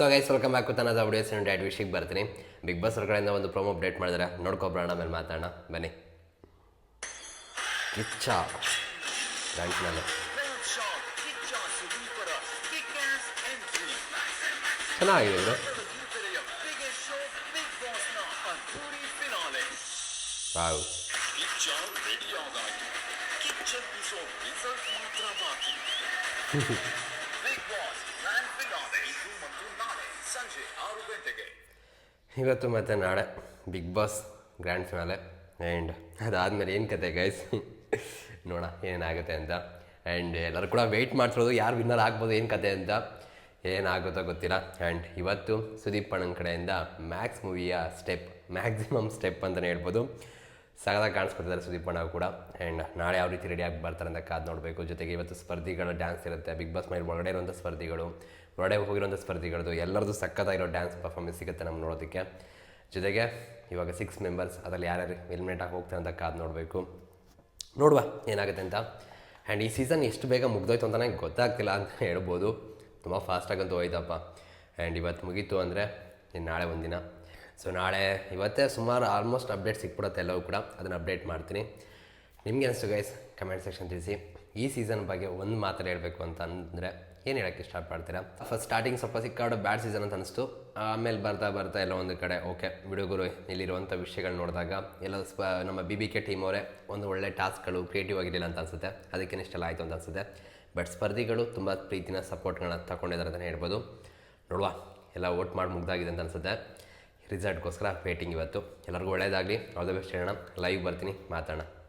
So guys welcome back ತನ್ನದ videos ಡ್ಯಾಡ್ ವಿಷಯಕ್ಕೆ ಬರ್ತೀನಿ ಬಿಗ್ ಬಾಸ್ ಕಡೆಯಿಂದ ಒಂದು ಪ್ರೊಮೋ ಅಪ್ಡೇಟ್ ಮಾಡಿದ್ರೆ ನೋಡ್ಕೊಬ್ರೋಣ ಆಮೇಲೆ ಮಾತಾಡೋಣ. ಬನ್ನಿ. ಕಿಚ್ಚ. Entry. ಚೆನ್ನಾಗಿದೆ ಯುವತಿಯ ಇವತ್ತು ಮತ್ತು ನಾಳೆ Bigg Boss grand finale and ಅದಾದಮೇಲೆ ಏನು ಕತೆ ಗೈಸ್ ನೋಡೋಣ, ಏನಾಗುತ್ತೆ ಅಂತ. ಆ್ಯಂಡ್ ಎಲ್ಲರೂ ಕೂಡ ವೆಯ್ಟ್ ಮಾಡ್ತಿರೋದು, ಯಾರು ವಿನ್ನರ್ ಆಗ್ಬೋದು, ಏನು ಕತೆ ಅಂತ ಏನಾಗುತ್ತೋ ಗೊತ್ತಿಲ್ಲ. ಆ್ಯಂಡ್ ಇವತ್ತು ಸುದೀಪ್ ಅಣ್ಣನ ಕಡೆಯಿಂದ ಮ್ಯಾಕ್ಸ್ ಮೂವಿಯ ಸ್ಟೆಪ್ ಮ್ಯಾಕ್ಸಿಮಮ್ ಸ್ಟೆಪ್ ಅಂತಲೇ ಹೇಳ್ಬೋದು. ಸಗದಾಗಿ ಕಾಣಿಸ್ಕೊತಿದ್ದಾರೆ ಸುದೀಪ್ ಅಣ್ಣ ಕೂಡ. ಆ್ಯಂಡ್ ನಾಳೆ ಯಾವ ರೀತಿ ರೆಡಿಯಾಗಿ ಬರ್ತಾರೆ ಅಂತ ಕಾದು ನೋಡಬೇಕು. ಜೊತೆಗೆ ಇವತ್ತು ಸ್ಪರ್ಧಿಗಳ ಡ್ಯಾನ್ಸ್ ಇರುತ್ತೆ. ಬಿಗ್ ಬಾಸ್ ಮೈಲ್ ಒಳಗಡೆ ಇರುವಂಥ ಸ್ಪರ್ಧಿಗಳು ಒಳಗಡೆ ಹೋಗಿರುವಂಥ ಸ್ಪರ್ಧಿಗಳದ್ದು, ಎಲ್ಲರದ್ದು ಸಕ್ಕತ್ತಾಗಿರೋ ಡ್ಯಾನ್ಸ್ ಪರ್ಫಾರ್ಮೆನ್ಸ್ ಸಿಗುತ್ತೆ ನಮ್ಗೆ ನೋಡೋದಕ್ಕೆ. ಜೊತೆಗೆ ಇವಾಗ ಸಿಕ್ಸ್ ಮೆಂಬರ್ಸ್ ಅದರಲ್ಲಿ ಯಾರ್ಯಾರು ಎಲಿಮಿನೇಟ್ ಆಗಿ ಹೋಗ್ತಾರೆ ಅಂತ ಕಾದು ನೋಡಬೇಕು. ನೋಡುವ ಏನಾಗುತ್ತೆ ಅಂತ. ಆ್ಯಂಡ್ ಈ ಸೀಸನ್ ಎಷ್ಟು ಬೇಗ ಮುಗ್ದೋಯ್ತು ಅಂತ ನಂಗೆ ಗೊತ್ತಾಗ್ತಿಲ್ಲ ಅಂತ ಹೇಳ್ಬೋದು. ತುಂಬ ಫಾಸ್ಟಾಗಂತೂ ಹೋಯ್ತಪ್ಪ. ಆ್ಯಂಡ್ ಇವತ್ತು ಮುಗೀತು ಅಂದರೆ ಇನ್ನು ನಾಳೆ ಒಂದಿನ. ಸೊ ನಾಳೆ ಇವತ್ತೇ ಸುಮಾರು ಆಲ್ಮೋಸ್ಟ್ ಅಪ್ಡೇಟ್ ಸಿಕ್ಬಿಡುತ್ತೆ ಎಲ್ಲವೂ ಕೂಡ. ಅದನ್ನು ಅಪ್ಡೇಟ್ ಮಾಡ್ತೀನಿ. ನಿಮಗೆ ಅನಿಸ್ತು ಗೈಸ್ ಕಮೆಂಟ್ ಸೆಕ್ಷನ್ ತಿಳಿಸಿ. ಈ ಸೀಸನ್ ಬಗ್ಗೆ ಒಂದು ಮಾತ್ರ ಹೇಳಬೇಕು ಅಂತ ಅಂದರೆ ಏನು ಹೇಳೋಕ್ಕೆ ಇಷ್ಟಪಡ್ತೀರಾ ಫಸ್ಟ್ ಸ್ಟಾರ್ಟಿಂಗ್ ಸ್ವಲ್ಪ ಸಿಕ್ಕಾಡು ಬ್ಯಾಡ್ ಸೀಸನ್ ಅಂತ ಅನಿಸ್ತು. ಆಮೇಲೆ ಬರ್ತಾ ಬರ್ತಾ ಎಲ್ಲ ಒಂದು ಕಡೆ ಓಕೆ ಬಿಡುಗರು ಇಲ್ಲಿರುವಂಥ ವಿಷಯಗಳು ನೋಡಿದಾಗ ಎಲ್ಲ ಸ್ಪ, ನಮ್ಮ ಬಿ ಬಿ ಕೆ ಟೀಮ್ ಅವರೇ ಒಂದು ಒಳ್ಳೆ ಟಾಸ್ಕ್ಗಳು ಕ್ರಿಯೇಟಿವ್ ಆಗಿರಲಿಲ್ಲ ಅಂತ ಅನಿಸುತ್ತೆ. ಅದಕ್ಕೆ ಇಷ್ಟೆಲ್ಲ ಆಯಿತು ಅಂತ ಅನಿಸುತ್ತೆ. ಬಟ್ ಸ್ಪರ್ಧಿಗಳು ತುಂಬ ಪ್ರೀತಿನ ಸಪೋರ್ಟ್ಗಳನ್ನ ತಗೊಂಡಿದ್ದಾರೆ ಅಂತಲೇ ಹೇಳ್ಬೋದು. ನೋಡುವ, ಎಲ್ಲ ವೋಟ್ ಮಾಡಿ ಮುಗ್ದಾಗಿದೆ ಅಂತ ಅನಿಸುತ್ತೆ. ರಿಸಲ್ಟ್ಗೋಸ್ಕರ ವೇಟಿಂಗ್ ಇವತ್ತು. ಎಲ್ಲರಿಗೂ ಒಳ್ಳೆಯದಾಗಲಿ ಆಲ್ ದ ಬೆಸ್ಟ್ ಹೇಳೋಣ ಲೈವ್ ಬರ್ತೀನಿ. ಮಾತಾಡೋಣ.